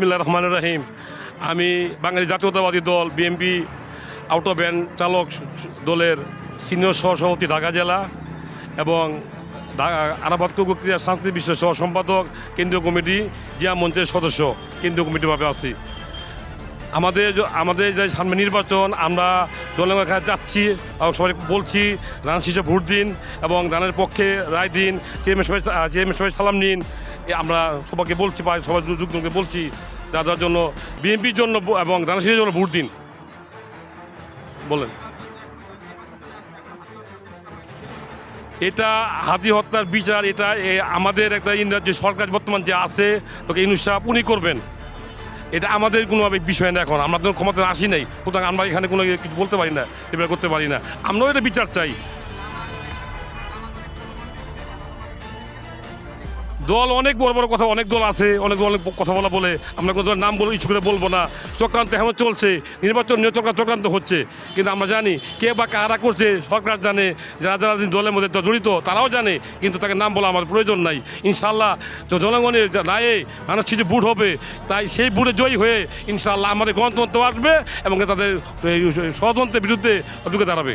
বিসমিল্লা রহমান রাহিম। আমি বাঙালি জাতীয়তাবাদী দল বিএমপি আউটো ব্যান চালক দলের সিনিয়র সহসভাপতি ঢাকা জেলা এবং আরাবাদ ক্রীড়া সাংস্কৃতিক বিশ্ব সহ সম্পাদক কেন্দ্রীয় কমিটি, জিয়া মঞ্চের সদস্য, কেন্দ্রীয় কমিটিভাবে আছি। আমাদের আমাদের যে সামনে নির্বাচন, আমরা জনগণের কাছে যাচ্ছি, এবং সবাই বলছি, রান শীর্ষে ভোট দিন এবং দানের পক্ষে রায় দিন চেয়ারম্যান সবাই চেয়ারম্যান সবাই সালাম নিন। আমরা সবাইকে বলছি, বা সবাই যুগ্মকে বলছি দাদার জন্য, বিএনপির জন্য এবং দানের শীষের জন্য ভোট দিন। বলেন। এটা হাতি হত্যার বিচার, এটা আমাদের একটা ইন্ডিয়ার যে সরকার বর্তমান যে আছে তোকে ইনুসাহ উনি করবেন। এটা আমাদের কোনোভাবে বিষয় না এখন। আমরা তো ক্ষমতা আসি নাই। সুতরাং আমরা এখানে কোনো কিছু বলতে পারি না এবার করতে পারি না। আমরাও এটা বিচার চাই। দল অনেক বড় বড় কথা, অনেক দল আছে, অনেক অনেক কথা বলা বলে। আমরা কোনো নাম বলে ইচ্ছু করে বলব না। চক্রান্ত এখন চলছে, নির্বাচন নিয়ে চক্রান্ত চক্রান্ত হচ্ছে। কিন্তু আমরা জানি কে বা কারা করছে, সরকার জানে, যারা যারা দলের মধ্যে জড়িত, তারাও জানে, কিন্তু তাকে নাম বলা আমার প্রয়োজন নাই। ইনশাল্লাহ জনগণের রায়ে মানুষ কিছু বুট হবে, তাই সেই বুটে জয়ী হয়ে ইনশাল্লাহ আমাদের গণতন্ত্র আসবে এবং তাদের ষড়যন্ত্রের বিরুদ্ধে ঢুকে দাঁড়াবে